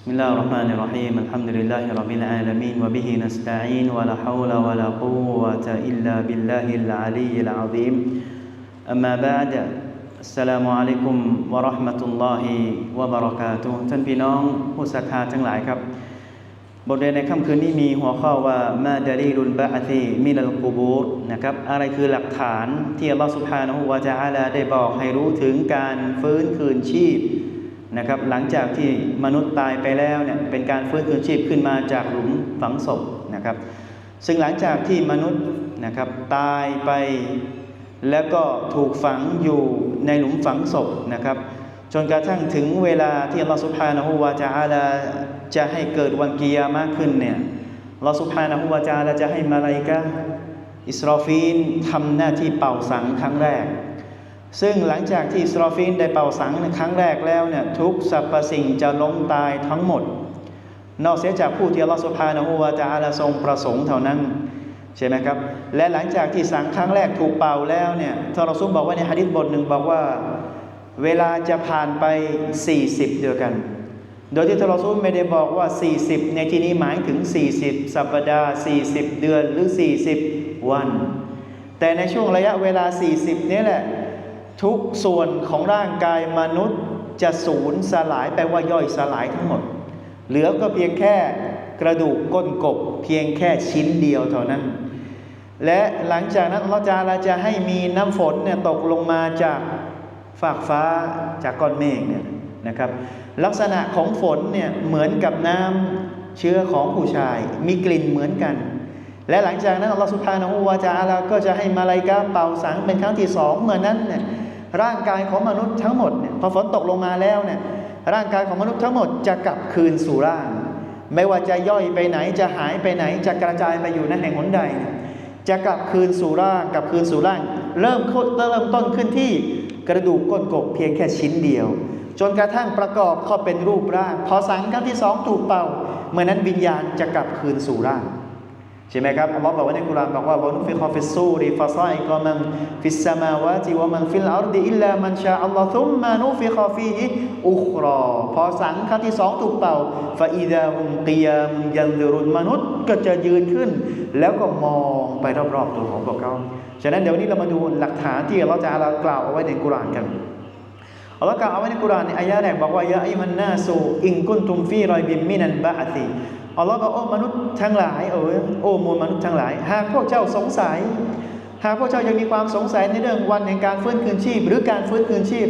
بسم الله الرحمن الرحيم الحمد لله رب العالمين وبه نستعين ولا حول ولا قوة إلا بالله العلي العظيم أما بعد السلام عليكم ورحمة الله وبركاته ท่านพี่น้องผู้ศรัทธาทั้งหลายครับ บทเรียนในค่ำคืนนี้มีหัวข้อว่ามาดารีรุนบะอาซีมินัลกูบูรนะครับอะไรคือหลักฐานที่อัลลอฮฺสุบฮานะฮูวะจาอาลาได้บอกให้รู้ถึงการฟื้นคืนชีพ นะครับหลังจากที่มนุษย์ตายไปแล้วเนี่ยเป็นการฟื้นคืนชีพขึ้นมาจากหลุมฝังศพนะครับ ซึ่งหลังจากที่มนุษย์นะครับตายไปแล้วก็ถูกฝังอยู่ในหลุมฝังศพนะครับ จนกระทั่งถึงเวลาที่อัลลอฮฺสุบฮานะฮูวาจาอาลาจะให้เกิดวันกิยามะขึ้นเนี่ยอัลลอฮฺสุบฮานะฮูวาจาอาลาจะให้มาลาอิกะอิสรอฟีนทำหน้าที่เป่าสังครั้งแรก ซึ่งหลังจากที่สรอฟีนได้เป่าสังในครั้งแรกแล้วเนี่ยทุกสรรพสิ่งจะล้มตายทั้งหมด นอกเสียจากผู้ที่อัลลอฮฺสุบฮานวาจาอาลาทรงประสงค์เท่านั้นใช่ไหมครับ และหลังจากที่สังครั้งแรกถูกเป่าแล้วเนี่ยทารอซุลบอกว่าในฮะดิษบทหนึ่งบอกว่า เวลาจะผ่านไป 40 เดียวกัน โดยที่ทารอซุลไม่ได้บอกว่า 40 ในที่นี้หมายถึง 40 สัปดาห์ 40 เดือนหรือ 40 วัน แต่ในช่วงระยะเวลา 40 นี้แหละ ทุกส่วนของร่างกายมนุษย์จะสูญสลายไปลว่าย่อยสลายทั้งหมด เหลือก็เพียงแค่กระดูกก้นกบ เพียงแค่ชิ้นเดียวเท่านั้น และหลังจากนั้นอัลลอฮฺจาลาจะให้มีน้ำฝนเนี่ยตกลงมาจากฟากฟ้าจากก้อนเมฆเนี่ยนะครับ ลักษณะของฝนเนี่ยเหมือนกับน้ำเชื้อของผู้ชาย มีกลิ่นเหมือนกัน และหลังจากนั้นอัลลอฮฺสุบฮานะฮูวาจาอาลาก็จะให้มาลายกาเป่าสังเป็นครั้งที่สองเมื่อนั้นเนี่ย ร่างกายของมนุษย์ทั้งหมดเนี่ยพอฝนตกลงมาแล้วเนี่ยร่างกายของมนุษย์ทั้งหมดจะกลับคืนสู่ร่าง ไม่ว่าจะย่อยไปไหนจะหายไปไหน จะกระจายไปอยู่ในแห่งหนใด จะกลับคืนสู่ร่างกลับคืนสู่ร่าง เริ่มเริ่มต้นขึ้นที่กระดูกก้นกบเพียงแค่ชิ้นเดียว จนกระทั่งประกอบเข้าเป็นรูปร่าง พอสังครั้งที่สองถูกเป่าเมื่อนั้นวิญญาณจะกลับคืนสู่ร่าง ใช่ไหมครับอัลลอฮ์บอกว่าในกุรานบอกว่าวะนุฟิคอฟิสซูริฟาซาอิกอมันฟิสมาวาติวะมันฟิลอาร์ดิอิลลามันชาอัลลอฮ์ทุมมานุฟิคอฟีฮิอุครอพอสังครั้งที่สองถูกเป่าฟาอิดาฮุมกิยามุยันดิรุนมนุษย์ก็จะยืนขึ้น แล้วก็มองไปรอบๆตัวของพวกเขาฉะนั้นเดี๋ยวนี้เรามาดูหลักฐานที่อัลลอฮ์จะอาลากล่าวเอาไว้ในกุรานกันอัลลอฮ์กล่าวเอาไว้ในกุรานในอายะแรกบอกว่ายะอิมันนาสูอิงกุนตุมฟีรอยบิมมินันบะอัติ อัลลอฮ์บอกโอ้มนุษย์ทั้งหลายโอ้โอ้มวลมนุษย์ทั้งหลาย หากพวกเจ้าสงสัย หากพวกเจ้ายังมีความสงสัยในเรื่องวันแห่งการฟื้นคืนชีพ หรือการฟื้นคืนชีพ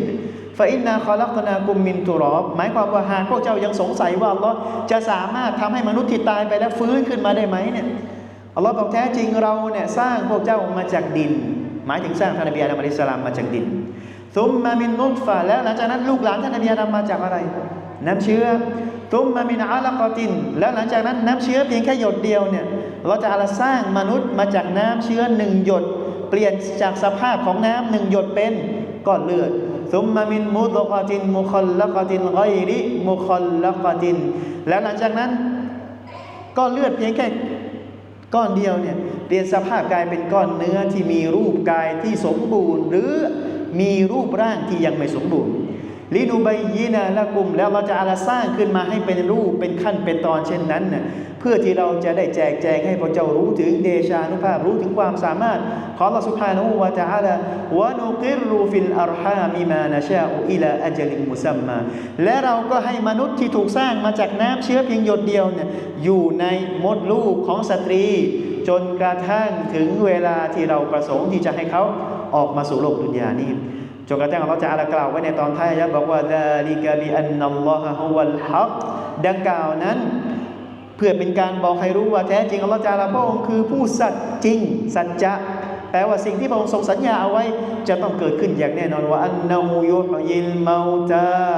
ฟาอินนาคอลักตนากุมมินตุรอบหมายความว่าหากพวกเจ้ายังสงสัยว่าอัลลอฮ์จะสามารถทำให้มนุษย์ที่ตายไปแล้วฟื้นขึ้นมาได้ไหมเนี่ยอัลลอฮ์บอกแท้จริงเราเนี่ยสร้างพวกเจ้ามาจากดิน หมายถึงสร้างท่านนบีอาดัมอะลัยฮิสลามมาจากดินซุมมามินนุตฟะแล้วหลังจากนั้นลูกหลานท่านนบีอาดัมมาจากอะไร น้ำเชื้อ ตุมมามินอาลากอติน แล้วหลังจากนั้นน้ำเชื้อเพียงแค่หยดเดียวเนี่ยเราจะอาลสร้างมนุษย์มาจากน้ำเชื้อหนึ่งหยด เปลี่ยนจากสภาพของน้ำหนึ่งหยดเป็นก้อนเลือดซุมมามินมุตกอตินมุคอลละกอตินไกริมุคอลละกอติน แล้วหลังจากนั้นก้อนเลือดเพียงแค่ก้อนเดียวเนี่ยเปลี่ยนสภาพกลายเป็นก้อนเนื้อที่มีรูปกายที่สมบูรณ์ หรือมีรูปร่างที่ยังไม่สมบูรณ์ ลินูใบยีนาละกุม แล้วเราจะอาลาสร้างขึ้นมาให้เป็นรูปเป็นขั้นเป็นตอนเช่นนั้นนะเพื่อที่เราจะได้แจกแจงให้พระเจ้ารู้ถึงเดชานุภาพรู้ถึงความสามารถของเราสุภาโนวะจาลาวะนุกิรูฟิลอัรฮามิมานาชาอุอิลาอัจลิมุซัมมา และเราก็ให้มนุษย์ที่ถูกสร้างมาจากน้ำเชื้อเพียงหยดเดียวเนี่ยอยู่ในมดลูกของสตรี จนกระทั่งถึงเวลาที่เราประสงค์ที่จะให้เขาออกมาสู่โลกดุนยานี้ จนกระทั่งเราจะอาลากล่าวไว้ในตอนท้ายยะบอกว่าดาลิกะบิอันนัลลอฮะฮุวัลฮักดังกล่าวนั้น เพื่อเป็นการบอกให้รู้ว่าแท้จริงอัลลอฮฺจาลาพระองค์คือผู้สัตย์จริง สัจจะแปลว่าสิ่งที่พระองค์ทรงสัญญาเอาไว้จะต้องเกิดขึ้นอย่างแน่นอนว่าอันนาูยุฮยิลเมาตา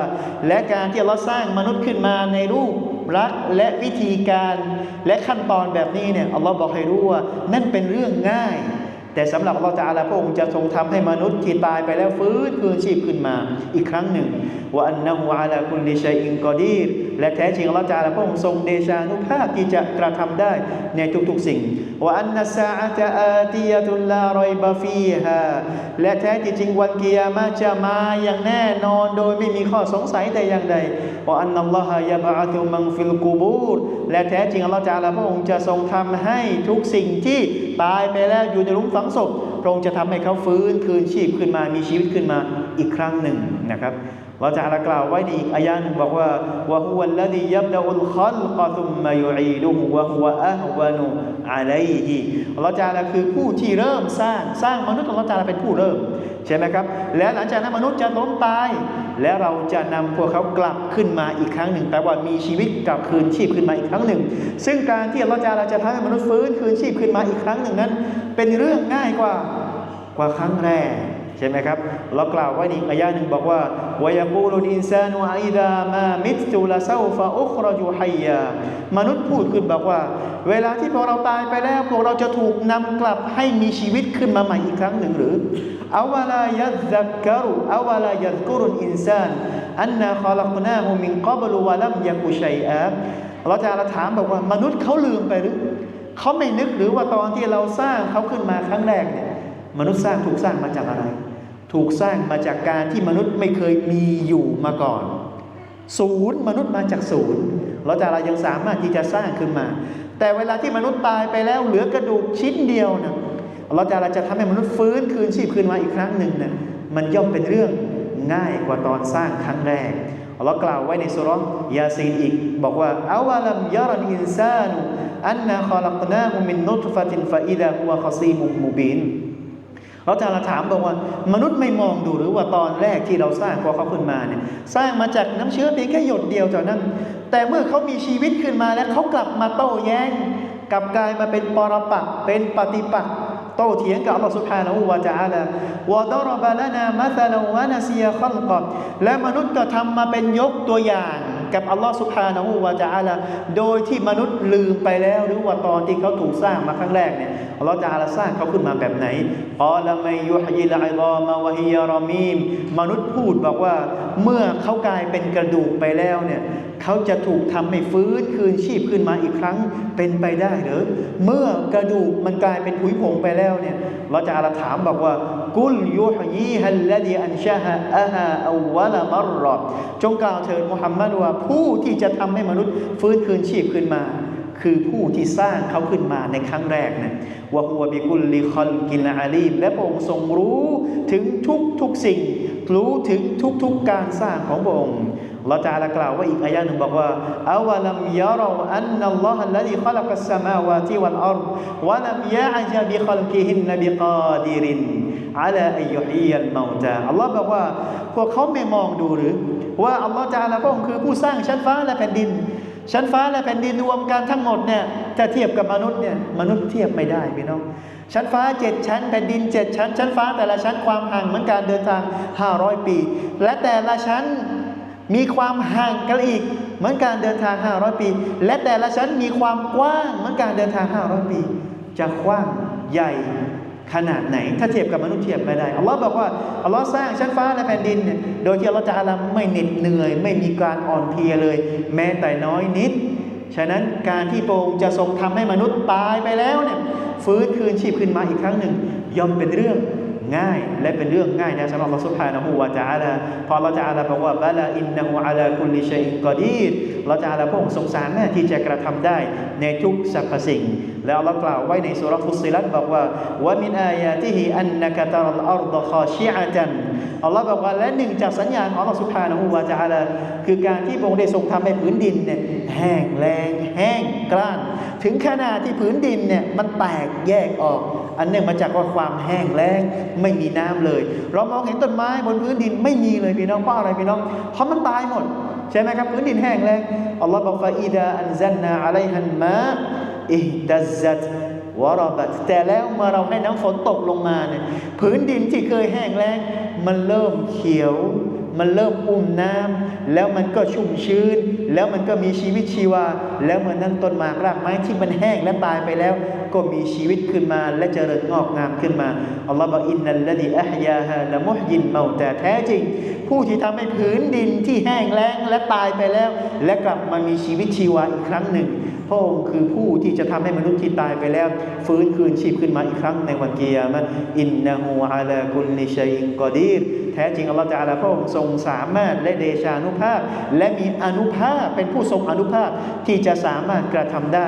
และการที่อัลลอฮ์สร้างมนุษย์ขึ้นมาในรูปรักและวิธีการและขั้นตอนแบบนี้เนี่ยอัลลอฮ์บอกให้รู้ว่านั่นเป็นเรื่องง่าย แต่สำหรับเราจะอาลาพระองค์จะทรงทำให้มนุษย์ที่ตายไปแล้วฟื้นคืนชีพขึ้นมาอีกครั้งหนึ่งว่าอันนะฮูอาลาคุลิชัยอินกอดีรและแท้จริงอัลลอฮฺจาละพระองค์ทรงเดชานุภาพที่จะกระทำได้ในทุกๆสิ่งว่าอันนัสาอะตะอาติยะตุลลารอยบะฟีฮาและแท้จริงวันกิยามะจะมาอย่างแน่นอนโดยไม่มีข้อสงสัยแต่อย่างใดว่าอันนัลลอฮะยะบะอะตุมังฟิลกูบูรและแท้จริงอัลลอฮฺจาละพระองค์จะทรงทำให้ทุกสิ่งที่ตายไปแล้วอยู่ในหลุมฝังศพพระองค์จะทำให้เขาฟื้นคืนชีพขึ้นมามีชีวิตขึ้นมาอีกครั้งหนึ่งนะครับ เราจะกล่าวไว้ในอีกอายะหนึ่งบอกว่าวะฮุวัลลดียับดะอุลคัลกะตุมมายุอีดุฮุวะฮุวะอะฮวานุอะลัยฮิอัลลอฮฺจาละคือผู้ที่เริ่มสร้างสร้างมนุษย์อัลลอฮฺจาละเป็นผู้เริ่มใช่ไหมครับ และหลังจากนั้นมนุษย์จะล้มตาย และเราจะนำพวกเขากลับขึ้นมาอีกครั้งหนึ่งแปลว่ามีชีวิตกลับคืนชีพขึ้นมาอีกครั้งหนึ่ง ซึ่งการที่อัลลอฮฺจาจะทำให้มนุษย์ฟื้นคืนชีพขึ้นมาอีกครั้งหนึ่งนั้น เป็นเรื่องง่ายกว่ากว่าครั้งแรก ช่ไหมครับเรากล่าวไว้ในอีกอายะหนึ่งบอกว่าวายกูลุนอินซานุอิดามามิตุลาซาฟะอุครจูฮัยยามนุษย์พูดขึ้นบอกว่า เวลาที่พวกเราตายไปแล้ว พวกเราจะถูกนำกลับให้มีชีวิตขึ้นมาใหม่อีกครั้งหนึ่งหรืออาวลายัซักกรุอาวลายัซกุรุนอินซานอันนาขลักนาฮุมินกับลุวะลัมยะกุชัยอาเราจะถามบอกว่ามนุษย์เขาลืมไปหรือเขาไม่นึกหรือว่าตอนที่เราสร้างเขาขึ้นมาครั้งแรกเนี่ยมนุษย์สร้างถูกสร้างมาจากอะไร ถูกสร้างมาจากการที่มนุษย์ไม่เคยมีอยู่มาก่อน ศูนย์มนุษย์มาจากศูนย์เราจะเรายังสามารถที่จะสร้างขึ้นมา แต่เวลาที่มนุษย์ตายไปแล้วเหลือกระดูกชิ้นเดียวนะเราจะเราจะทำให้มนุษย์ฟื้นคืนชีพคืนมาอีกครั้งหนึ่งนะมันย่อมเป็นเรื่องง่ายกว่าตอนสร้างครั้งแรกเรากล่าวไว้ในสุรยาซีนอีก บอกว่าอาวลัมยารันอินซานุอันนาขลักนาฮุมินนุตฟะตินฟะอิดะฮุวะคซีมุมมูบิน เราจะถามบอกว่า มนุษย์ไม่มองดูหรือว่าตอนแรกที่เราสร้างพอเขาขึ้นมาเนี่ยสร้างมาจากน้ำเชื้อเพียงแค่หยดเดียวจากนั้น แต่เมื่อเขามีชีวิตขึ้นมาแล้วเขากลับมาโต้แย้งกลับกลายมาเป็นปรปักเป็นปฏิปักษโต้เถียงกับอัลลอฮ์สุบฮานะอูวาจาละวะดอรบะลานามัตลวะนาเซียคอนกอดและมนุษย์ก็ทำมาเป็นยกตัวอย่าง กับอัลลอฮ์สุภานะฮูวาจาละโดยที่มนุษย์ลืมไปแล้ว หรือว่าตอนที่เขาถูกสร้างมาครั้งแรกเนี่ยอัลลอฮ์จะสร้างเขาขึ้นมาแบบไหนอัลลอฮ์ไม่ยุฮยิลไอบอมาวะฮิยารอมีมมนุษย์พูดบอกว่าเมื่อเขากลายเป็นกระดูกไปแล้วเนี่ยเขาจะถูกทำให้ฟื้นคืนชีพขึ้นมาอีกครั้งเป็นไปได้หรือ เมื่อกระดูกมันกลายเป็นผุยผงไปแล้วเนี่ยเราจะอาลาถามบอกว่ากุลยุฮยีฮัลลดีอันชะฮะอะฮาอวะละมรรอจงกล่าวเถิดมุฮัมมัดว่าผู้ที่จะทำให้มนุษย์ฟื้นคืนชีพขึ้นมา คือผู้ที่สร้างเขาขึ้นมาในครั้งแรกนะ วะฮุวะบิกุลลิคอลกินอาลีมและพระองค์ทรงรู้ถึงทุกทุกสิ่ง รู้ถึงทุกทุกการสร้างของพระองค์เราจะกล่าวว่าอีกอายะหนึ่งบอกว่าอาวะลัมยาราอันนัลลอฮะลดีขลักสมาวาติวัลอัรฎวะลัมยะอจบิขลกิฮินนบิกาดิรินอาลาอัยยุฮียัลเมาตาอัลลอฮ์บอกว่าพวกเขาไม่มองดูหรือ ว่าอัลลอฮ์จะละพระองค์คือผู้สร้างชั้นฟ้าและแผ่นดิน ชั้นฟ้าและแผ่นดินรวมกันทั้งหมดเนี่ย จะเทียบกับมนุษย์เนี่ยมนุษย์เทียบไม่ได้พี่น้อง ชั้นฟ้าเจ็ดชั้นแผ่นดินเจ็ดชั้น ชั้นฟ้าแต่ละชั้นความห่างเหมือนการเดินทาง 500 ปี และแต่ละชั้นมีความห่างกันอีกเหมือนการเดินทาง 500 ปี และแต่ละชั้นมีความกว้างเหมือนการเดินทาง 500 ปี จะกว้างใหญ่ขนาดไหน ถ้าเทียบกับมนุษย์เทียบไม่ได้อัลลอฮ์บอกว่าอัลลอฮ์สร้างชั้นฟ้าและแผ่นดินเนี่ยโดยที่อัลลอฮ์จะอาลัมไม่เหน็ดเหนื่อย ไม่มีการอ่อนเพลียเลย แม้แต่น้อยนิด ฉะนั้นการที่พระองค์จะทรงทำให้มนุษย์ตายไปแล้วเนี่ยฟื้นคืนชีพขึ้นมาอีกครั้งหนึ่งย่อมเป็นเรื่อง ง่าย และเป็นเรื่องง่ายนะสำหรับเราสุภานะฮูวาจาลาพอเราจะอาลาบอกว่าบาลาอินนะฮูอาลาคุลิชัยกอดีรเราจะอาลาพระองค์ทรงสามารถที่จะกระทำได้ในทุกสรรพสิ่ง แล้วเรากล่าวไว้ในสุรฟุสิลัตบอกว่าวะมินอายาติฮิอันนักตารัลอัรฎคอชิอะตันอัลลอฮ์บอกว่าและหนึ่งจากสัญญาณของเราสุภานะฮูวาจาลาคือการที่พระองค์ได้ทรงทำให้ผืนดินเนี่ยแห้งแรงแห้งกร้าน ถึงขนาดที่ผืนดินเนี่ยมันแตกแยกออก อันเนื่องมาจากว่าความแห้งแล้งไม่มีน้ำเลย เรามองเห็นต้นไม้บนพื้นดินไม่มีเลยพี่น้องเพราะอะไรพี่น้อง เพราะมันตายหมด ใช่ไหมครับ พื้นดินแห้งแล้งอัลลอฮ์บอกฟาอิดาอันซันนาอะลัยฮันมาอิฮดัซัตวรบัตแต่แล้วเมื่อเราให้น้ำฝนตกลงมาเนี่ยผืนดินที่เคยแห้งแล้งมันเริ่มเขียว มันเริ่มอุ้มน้ำแล้วมันก็ชุ่มชื้น แล้วมันก็มีชีวิตชีวา แล้วเหมือนนั้นต้นหมากรากไม้ที่มันแห้งและตายไปแล้ว ก็มีชีวิตขึ้นมาและเจริญงอกงามขึ้นมาอัลลอฮฺบอกอินนัลลดีอัฮยาฮาละมุฮยินเมาแต่แท้จริง ผู้ที่ทำให้ผืนดินที่แห้งแล้งและตายไปแล้ว และกลับมามีชีวิตชีวาอีกครั้งหนึ่ง ระองค์คือผู้ที่จะทำให้มนุษย์ที่ตายไปแล้ว ฟื้นคืนชีพขึ้นมาอีกครั้งในวันเกียรติอินนะฮูอาลากุลลิชัยอินกอดีรแท้จริงอัลลอฮฺจะอาลาพระองค์ทรงสามารถและเดชานุภาพ และมีอนุภาพเป็นผู้ทรงอนุภาพที่จะสามารถกระทำได้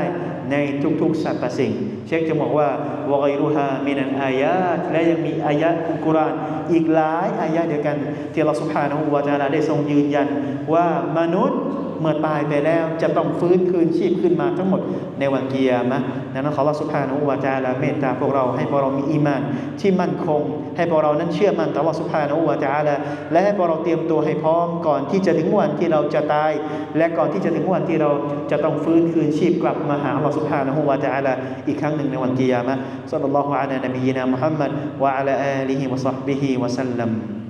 ในทุกๆสรรพสิ่ง เชคจะบอกว่าวะไกรุฮามินันอายาตและยังมีอายะห์อัลกุรอานอีกหลายอายะห์เดียวกัน ที่อัลลอฮฺสุบฮานะฮูวะตะอาลาได้ทรงยืนยันว่ามนุษย์ มื่อตายไปแล้วจะต้องฟื้นคืนชีพขึ้นมาทั้งหมดในวันเกียร์มะดังนั้นขอรับสุภานุวาจาละเมตตาพวกเราให้พวกเรามีอีมานที่มั่นคง ให้พวกเรานั้นเชื่อมั่นต่อ Allah สุภานุวาจาละและให้พวกเราเตรียมตัวให้พร้อมก่อนที่จะถึงวันที่เราจะตาย และก่อนที่จะถึงวันที่เราจะต้องฟื้นคืนชีพกลับมาหา Allah สุภานุวาจาละอีกครั้งหนึ่งในวันเกียร์มะสัลลัลลอฮุอะลัยฮินบีนะมุฮัมมัดวะอะลาอาลีฮิวะซอ